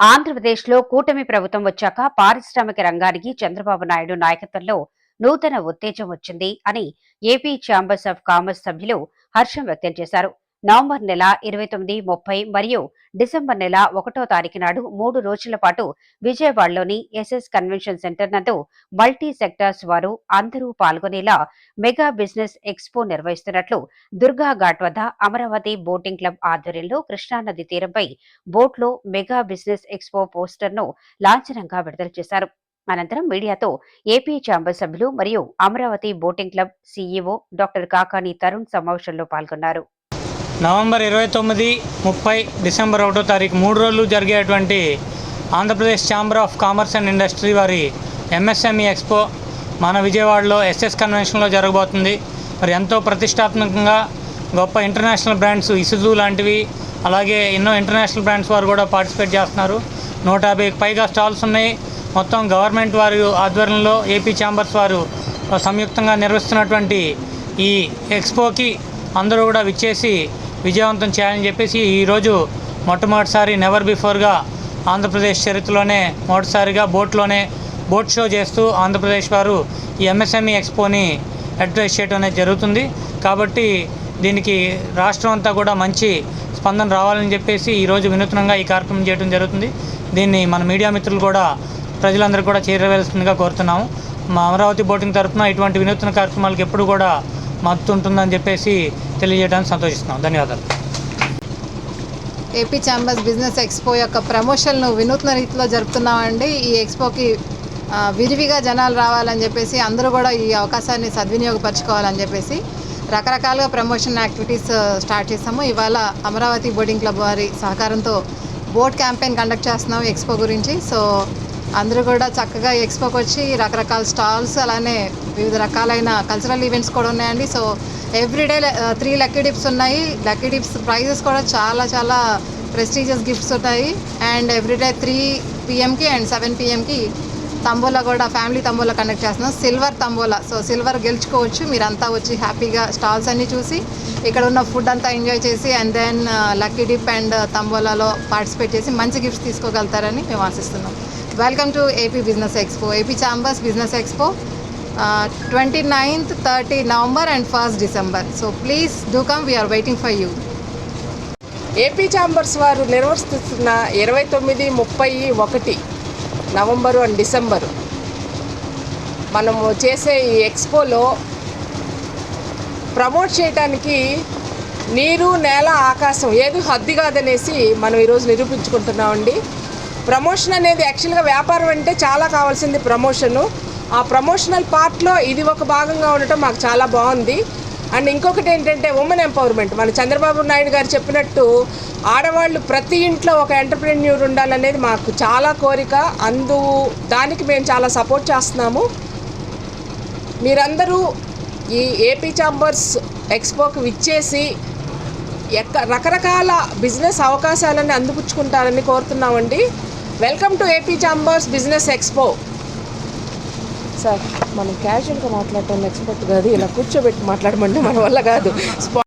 ఆంధ్రప్రదేశ్లో కూటమి ప్రభుత్వం వచ్చాక పారిశ్రామిక రంగానికి చంద్రబాబు నాయుడు నాయకత్వంలో నూతన ఉత్తేజం వచ్చింది అని ఏపీ ఛాంబర్స్ ఆఫ్ కామర్స్ సభ్యులు హర్షం వ్యక్తం చేశారు. నవంబర్ నెల ఇరవై తొమ్మిది ముప్పై మరియు డిసెంబర్ నెల ఒకటో తారీఖు నాడు మూడు రోజుల పాటు విజయవాడలోని ఎస్ఎస్ కన్వెన్షన్ సెంటర్ నందు మల్టీ సెక్టార్స్ వారు అందరూ పాల్గొనేలా మెగా బిజినెస్ ఎక్స్పో నిర్వహిస్తున్నట్లు దుర్గా ఘాట్ వద్ద అమరావతి బోటింగ్ క్లబ్ ఆధ్వర్యంలో కృష్ణానది తీరంపై బోట్లో మెగా బిజినెస్ ఎక్స్పో పోస్టర్ను లాంఛనంగా విడుదల చేశారు. అనంతరం మీడియాతో ఏపీ ఛాంబర్ సభ్యులు మరియు Amaravati boating club CEO doctor Kakani Tarun సమావేశంలో పాల్గొన్నారు. నవంబర్ ఇరవై తొమ్మిది ముప్పై డిసెంబర్ ఒకటో తారీఖు మూడు రోజులు జరిగేటువంటి Andhra Pradesh chamber of commerce and industry వారి ఎంఎస్ఎంఈ ఎక్స్పో మన విజయవాడలో ఎస్ఎస్ కన్వెన్షన్లో జరగబోతుంది. మరి ఎంతో ప్రతిష్టాత్మకంగా గొప్ప ఇంటర్నేషనల్ బ్రాండ్స్ ఇసుజు లాంటివి అలాగే ఎన్నో ఇంటర్నేషనల్ బ్రాండ్స్ వారు కూడా పార్టిసిపేట్ చేస్తున్నారు. నూట యాభైకి పైగా స్టాల్స్ ఉన్నాయి. మొత్తం గవర్నమెంట్ వారి ఆధ్వర్యంలో ఏపీ ఛాంబర్స్ వారు సంయుక్తంగా నిర్వహిస్తున్నటువంటి ఈ ఎక్స్పోకి అందరూ కూడా విచ్చేసి విజయవంతం చేయాలని చెప్పేసి ఈరోజు మొట్టమొదటిసారి నెవర్ బిఫోర్గా ఆంధ్రప్రదేశ్ చరిత్రలోనే మొదటిసారిగా బోట్లోనే బోట్ షో చేస్తూ ఆంధ్రప్రదేశ్ వారు ఈ ఎంఎస్ఎంఈ ఎక్స్పోని అడ్వైజ్ చేయడం అనేది జరుగుతుంది. కాబట్టి దీనికి రాష్ట్రం అంతా కూడా మంచి స్పందన రావాలని చెప్పేసి ఈరోజు వినూత్నంగా ఈ కార్యక్రమం చేయడం జరుగుతుంది. దీన్ని మన మీడియా మిత్రులు కూడా ప్రజలందరూ కూడా చేరవేల్సిందిగా కోరుతున్నాము. మా అమరావతి బోటింగ్ తరఫున ఇటువంటి వినూత్న కార్యక్రమాలకు ఎప్పుడు కూడా మద్దతు ఉంటుందని చెప్పేసి తెలియజేయడానికి సంతోషిస్తున్నాం. ధన్యవాదాలు. ఏపీ ఛాంబర్స్ బిజినెస్ ఎక్స్పో యొక్క ప్రమోషన్ను వినూత్న రీతిలో జరుపుతున్నామండి. ఈ ఎక్స్పోకి విరివిగా జనాలు రావాలని చెప్పేసి అందరూ కూడా ఈ అవకాశాన్ని సద్వినియోగపరచుకోవాలని చెప్పేసి రకరకాలుగా ప్రమోషన్ యాక్టివిటీస్ స్టార్ట్ చేస్తాము ఇవాళ అమరావతి బోటింగ్ క్లబ్ వారి సహకారంతో బోట్ క్యాంపెయిన్ కండక్ట్ చేస్తున్నాం ఎక్స్పో గురించి. సో అందరూ కూడా చక్కగా ఎక్స్పోకి వచ్చి రకరకాల స్టాల్స్ అలానే వివిధ రకాలైన కల్చరల్ ఈవెంట్స్ కూడా ఉన్నాయండి. So every day three lucky dips ఉన్నాయి. లక్కీ డిప్స్ ప్రైజెస్ కూడా చాలా చాలా ప్రెస్టీజియస్ గిఫ్ట్స్ ఉన్నాయి. అండ్ ఎవ్రీడే త్రీ పిఎంకి అండ్ సెవెన్ పిఎంకి తంబోలా కూడా ఫ్యామిలీ తంబోలా కండక్ట్ చేస్తున్నాం. సిల్వర్ తంబోలా. సో సిల్వర్ గెలుచుకోవచ్చు. మీరంతా వచ్చి హ్యాపీగా స్టాల్స్ అన్నీ చూసి ఇక్కడ ఉన్న ఫుడ్ అంతా ఎంజాయ్ చేసి and then lucky dip and తంబోలాలో participate చేసి మంచి గిఫ్ట్స్ తీసుకోగలుగుతారని మేము ఆశిస్తున్నాం. Welcome to AP business expo AP chambers business expo twenty ninth thirty November and first December so please do come we're waiting for you AP chambers వారు నిర్వహిస్తున్న ఇరవై తొమ్మిది ముప్పై ఒకటి నవంబరు అండ్ డిసెంబరు మనము చేసే ఈ ఎక్స్పోలో ప్రమోట్ చేయడానికి నీరు నేల ఆకాశం ఏది హద్ది కాదనేసి మనం ఈరోజు నిరూపించుకుంటున్నామండి. ప్రమోషన్ అనేది యాక్చువల్గా వ్యాపారం అంటే చాలా కావాల్సింది ప్రమోషను. ఆ ప్రమోషనల్ పార్ట్లో ఇది ఒక భాగంగా ఉండటం మాకు చాలా బాగుంది. అండ్ ఇంకొకటి ఏంటంటే ఉమెన్ ఎంపవర్మెంట్ మన చంద్రబాబు నాయుడు గారు చెప్పినట్టు ఆడవాళ్ళు ప్రతి ఇంట్లో ఒక ఎంటర్ప్రెన్యూర్ ఉండాలనేది మాకు చాలా కోరిక. అందు దానికి మేము చాలా సపోర్ట్ చేస్తున్నాము. మీరందరూ ఈ ఏపీ ఛాంబర్స్ ఎక్స్పోకి విచ్చేసి ఎక్క రకరకాల బిజినెస్ అవకాశాలని అందిపుచ్చుకుంటారని కోరుతున్నామండి. Welcome to AP chambers business expo sir మనం క్యాజువల్గా మాట్లాడటం ఎక్స్పర్ట్ కాదు. ఇలా కూర్చోబెట్టి మాట్లాడమంటే మన వల్ల కాదు.